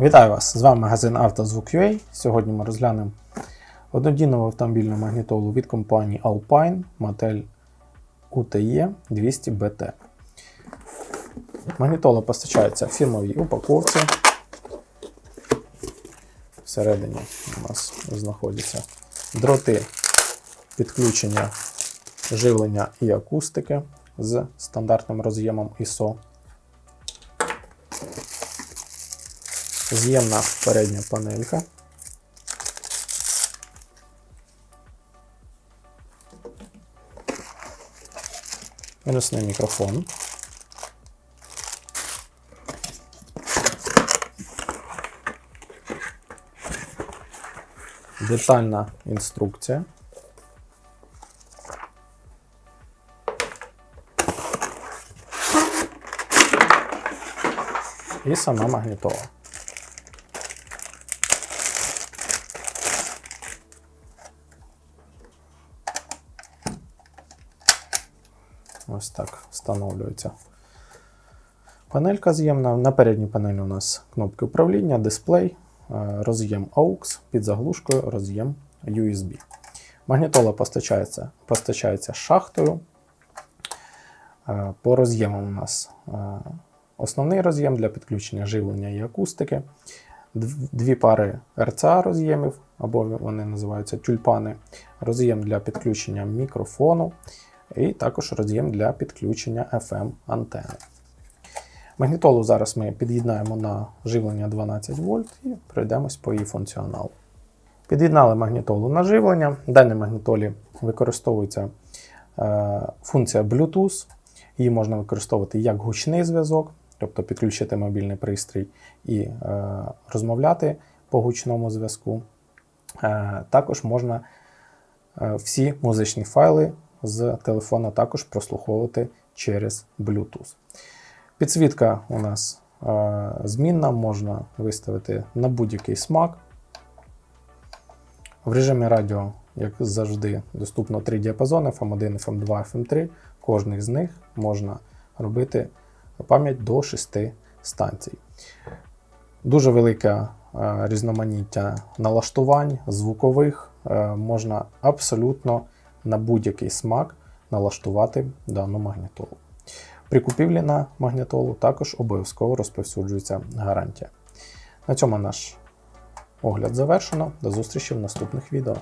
Вітаю вас! З вами магазин «Автозвук.UA». Сьогодні ми розглянемо однодінну автомобільну магнітолу від компанії Alpine модель UTE 200BT. Магнітола постачається в фірмовій упаковці. Всередині у нас знаходяться дроти підключення живлення і акустики з стандартним роз'ємом ISO. З'ємна передня панелька. Виносний мікрофон. Детальна інструкція. І сама магнітола. Ось так встановлюється. Панелька з'ємна. На передній панелі у нас кнопки управління, дисплей, е, роз'єм AUX під заглушкою, роз'єм USB. Магнітола постачається, постачається шахтою. Е, По роз'ємам у нас е, основний роз'єм для підключення живлення і акустики, дві пари RCA роз'ємів, або вони називаються тюльпани, роз'єм для підключення мікрофону, і також роз'єм для підключення FM антени. Магнітолу зараз ми під'єднаємо на живлення 12 вольт і пройдемось по її функціоналу. Під'єднали магнітолу на живлення. В даній магнітолі використовується е, функція Bluetooth. Її можна використовувати як гучний зв'язок, тобто підключити мобільний пристрій і е, розмовляти по гучному зв'язку. Е, також можна е, всі музичні файли з телефона також прослуховувати через Bluetooth. Підсвітка у нас е, змінна, можна виставити на будь-який смак. В режимі радіо, як завжди, доступно три діапазони FM1, FM2, FM3. Кожний з них можна робити пам'ять до 6 станцій. Дуже велике е, різноманіття налаштувань, звукових. Е, можна абсолютно на будь-який смак налаштувати дану магнітолу. При купівлі на магнітолу також обов'язково розповсюджується гарантія. На цьому наш огляд завершено. До зустрічі в наступних відео.